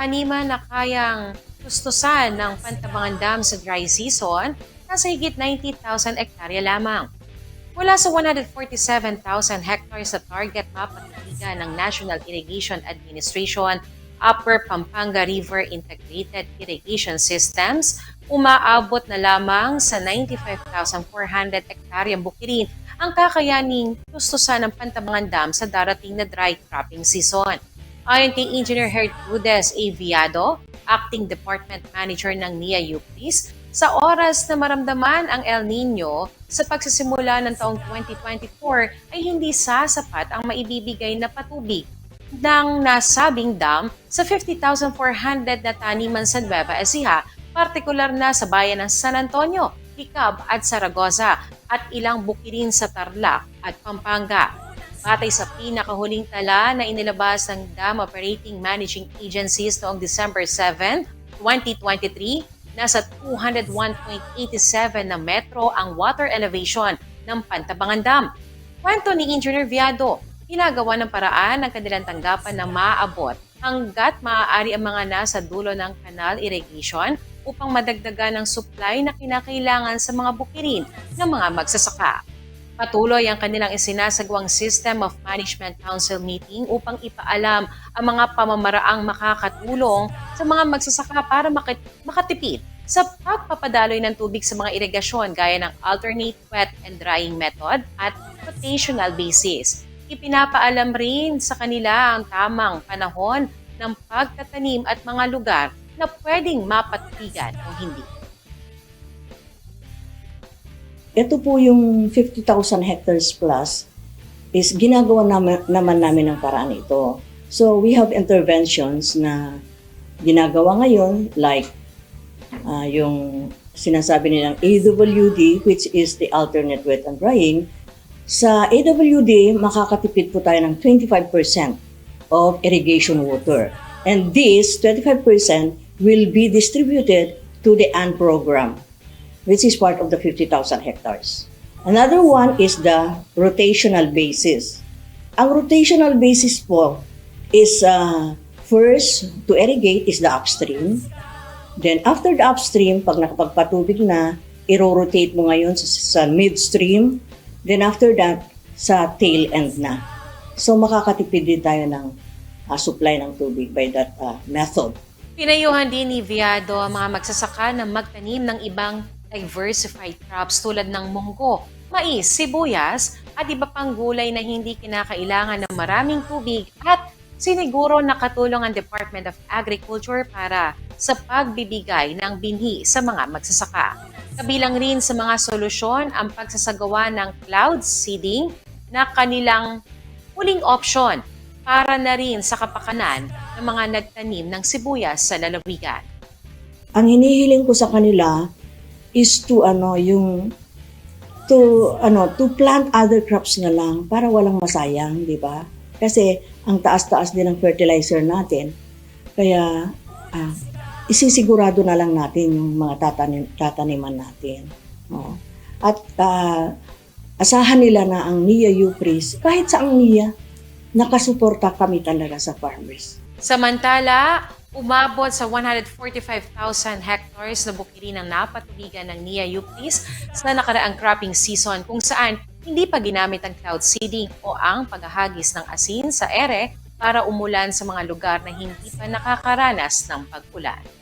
taniman na kayang tustusan ng Pantabangan Dam sa dry season nasa higit 90,000 hektarya lamang. Mula sa 147,000 hectares sa target mapatitigan ng National Irrigation Administration Upper Pampanga River Integrated Irrigation Systems, umaabot na lamang sa 95,400 hektaryang bukirin ang kakayaning tustusan ng Pantabangan Dam sa darating na dry cropping season. Ayon kay Engineer Hertrudes Aviado, Acting Department Manager ng NIA UPRIS, sa oras na maramdaman ang El Nino sa pagsisimula ng taong 2024 ay hindi sasapat ang maibibigay na patubig ng nasabing dam sa 50,400 na taniman sa Nueva Ecija, partikular na sa bayan ng San Antonio, Icab at Saragoza at ilang bukirin sa Tarlac at Pampanga. Batay sa pinakahuling tala na inilabas ng Dam Operating Managing Agencies noong December 7, 2023, nasa 201.87 na metro ang water elevation ng Pantabangan Dam. Kwento ni Engineer Viado, ginagawa ng paraan ng kanilang tanggapan na maaabot hanggat maaari ang mga nasa dulo ng canal irrigation upang madagdagan ng supply na kinakailangan sa mga bukirin ng mga magsasaka. Patuloy ang kanilang isinasagawang System of Management Council meeting upang ipaalam ang mga pamamaraang makakatulong sa mga magsasaka para makatipid sa pagpapadaloy ng tubig sa mga irigasyon gaya ng alternate wet and drying method at rotational basis. Ipinapaalam rin sa kanila ang tamang panahon ng pagtatanim at mga lugar na pwedeng mapatigan o hindi. Ito po yung 50,000 hectares plus is ginagawa naman, naman namin ng paraan ito. So we have interventions na ginagawa ngayon like ah, yung sinasabi nilang AWD which is the alternate wet and drying. Sa AWD, makakatipid po tayo ng 25% of irrigation water. And this 25% will be distributed to the AND program which is part of the 50,000 hectares. Another one is the rotational basis. Ang rotational basis po is uh, first to irrigate is the upstream. Then after the upstream, pag nakapagpatubig na, iro-rotate mo ngayon sa, sa midstream. Then after that, sa tail end na. So makakatipid din tayo ng uh, supply ng tubig by that uh, method. Pinayuhan din ni Viado ang mga magsasaka na magtanim ng ibang diversified crops tulad ng munggo, mais, sibuyas at iba pang gulay na hindi kinakailangan ng maraming tubig at siniguro nakatulong ang Department of Agriculture para sa pagbibigay ng binhi sa mga magsasaka. Kabilang rin sa mga solusyon ang pagsasagawa ng cloud seeding na kanilang huling option para na rin sa kapakanan ng mga nagtanim ng sibuyas sa lalawigan. ang hinihiling ko sa kanila is to ano yung to ano to plant other crops na lang para walang masayang, di ba? Kasi ang taas-taas din ng fertilizer natin. Kaya ah, isisigurado na lang natin yung mga tatanim, tataniman natin. Oo. At ah, asahan nila na ang NIA UPRIS, kahit sa ang NIA, nakasuporta kami talaga sa farmers. Samantala, umabot sa 145,000 hectares na bukirin ang napatubigan ng NIA UPIS sa nakaraang cropping season kung saan hindi pa ginamit ang cloud seeding o ang paghahagis ng asin sa ere para umulan sa mga lugar na hindi pa nakakaranas ng pag-ulan.